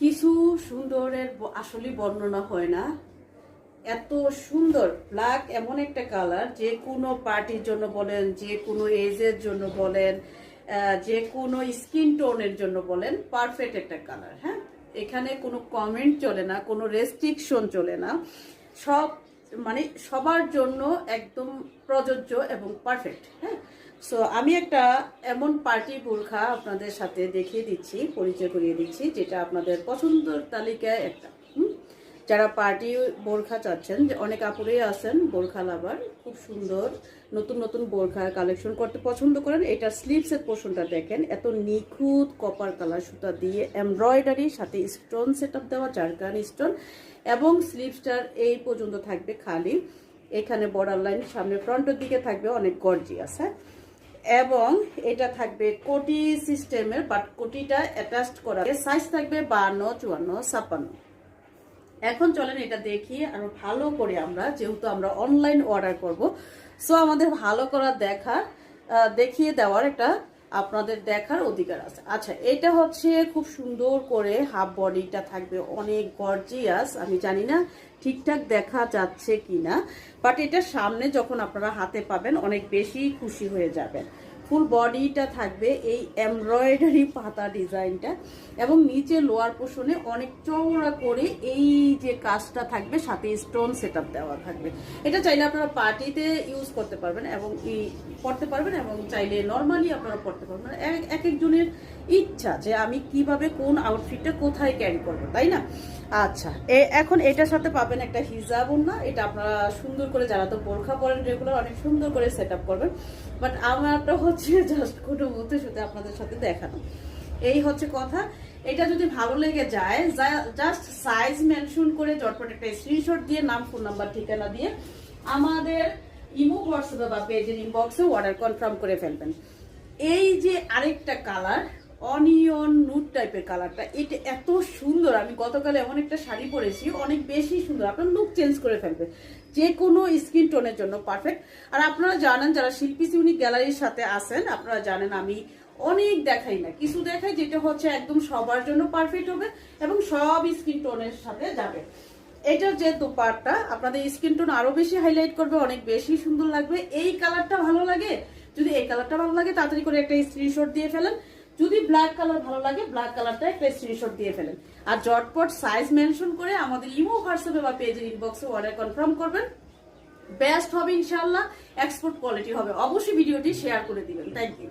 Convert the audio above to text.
কিছু সুন্দরের আসলে বর্ণনা হয় না। এত সুন্দর ব্ল্যাক এমন একটা কালার যে কোনো পার্টির জন্য বলেন, যে কোনো এজের জন্য বলেন যে কোনো স্কিন টোনের জন্য বলেন পারফেক্ট একটা কালার হ্যাঁ? এখানে কোনো কমেন্ট চলে না, কোনো রেস্ট্রিকশন চলে না। সব মানে সবার জন্য একদম প্রযোজ্য এবং পারফেক্ট হ্যাঁ? সো আমি একটা এমন পার্টি বোরখা আপনাদের সাথে দেখিয়ে দিচ্ছি, পরিচয় করিয়ে দিচ্ছি, যেটা আপনাদের পছন্দের তালিকায় একটা যারা পার্টি বোরখা চাচ্ছেন, যে অনেক আপুরেই আছেন, বোরখা লাভার, খুব সুন্দর, নতুন নতুন বোরখা কালেকশন করতে পছন্দ করেন। এটা স্লিভসের পোর্শনটা দেখেন, এত নিখুঁত কপার কালার সুতা দিয়ে এমব্রয়ডারি সাথে স্টোন সেট আপ দেওয়া, জারকান স্টোন এবং স্লিভসটার এই পর্যন্ত থাকবে খালি। এখানে বর্ডার লাইন সামনে ফ্রন্টের দিকে থাকবে, অনেক গর্জিয়াস হ্যাঁ? এবং এটা থাকবে কোটি সিস্টেমের বাট কোটিটা অ্যাটাচড করা। সাইজ থাকবে বান্ন, চুয়ান্ন, ছাপ্পান্ন। এখন চলেন এটা দেখি আর ভালো করে আমরা, যেহেতু আমরা অনলাইন অর্ডার করব সো আমাদের ভালো করা দেখা দেখিয়ে দেওয়ার একটা আপনাদের দেখার অধিকার আছে। আচ্ছা এটা হচ্ছে খুব সুন্দর করে হাফ বডিটা থাকবে। অনেক গর্জিয়াস আমি জানি না ঠিকঠাক দেখা যাচ্ছে কিনা বাট এটা সামনে যখন আপনারা হাতে পাবেন, অনেক বেশি খুশি হয়ে যাবেন। ফুল বডিটা থাকবে এই এমব্রয়ডারি পাতা ডিজাইনটা এবং নিচে লোয়ার পোষণে অনেক চওড়া করে এই যে কাজটা থাকবে, সাথে স্টোন সেট দেওয়া থাকবে। এটা চাইলে আপনারা পার্টিতে ইউজ করতে পারবেন এবং ই পড়তে পারবেন এবং চাইলে নর্মালি আপনারা পড়তে পারবেন। এক এক একজনের ইচ্ছা যে আমি কীভাবে কোন আউটফিটটা কোথায় ক্যারি করব, তাই না? আচ্ছা এ, এখন এটার সাথে পাবেন একটা হিজাব না এটা আপনারা সুন্দর করে, যারা তো বোরখা পরেন, রেগুলার অনেক সুন্দর করে সেট করবেন। বাট আমারটা হচ্ছে জাস্ট কোনো মতে শুধু আপনাদের সাথে দেখানো এই হচ্ছে কথা। এটা যদি ভালো লেগে যায় জাস্ট সাইজ মেনশন করে চটপট একটা স্ক্রিনশট দিয়ে নাম ফোন নাম্বার ঠিকানা দিয়ে আমাদের ইমো হোয়াটসঅ্যাপে বা পেজের ইনবক্সে অর্ডার কনফার্ম করে ফেলবেন। এই যে আরেকটা কালার অনিয়ন নুট টাইপের কালারটা এটা এত সুন্দর। আমি গতকাল এমন একটা শাড়ি পরেছি, অনেক বেশি সুন্দর। আপনার লুক চেঞ্জ করে ফেলবে। যে কোনো স্কিন টোনের জন্য পারফেক্ট আর আপনারা জানেন, যারা শিল্পী ইউনিক গ্যালারির সাথে আছেন, আপনারা জানেন আমি অনেক দেখাই না। কিছু দেখাই যেটা হচ্ছে একদম সবার জন্য পারফেক্ট হবে এবং সব স্কিন টোনের সাথে যাবে। এটার যে দুপাটটা, আপনাদের স্কিন টোন আরও বেশি হাইলাইট করবে, অনেক বেশি সুন্দর লাগবে। এই কালারটা ভালো লাগে? যদি এই কালারটা ভালো লাগে, তাড়াতাড়ি করে একটা স্ক্রিনশট দিয়ে ফেলেন। যদি ব্ল্যাক কালার ভালো লাগে ব্ল্যাক কালারটা একটা স্ক্রিনশট দিয়ে ফেলেন। আর জটপট সাইজ মেনশন করে আমাদের ইমো হোয়াটসঅ্যাপে বা পেজের ইনবক্সে অর্ডার কনফার্ম করবেন। বেস্ট হবে ইনশাল্লাহ এক্সপোর্ট কোয়ালিটি হবে। অবশ্যই ভিডিওটি শেয়ার করে দিবেন। Thank you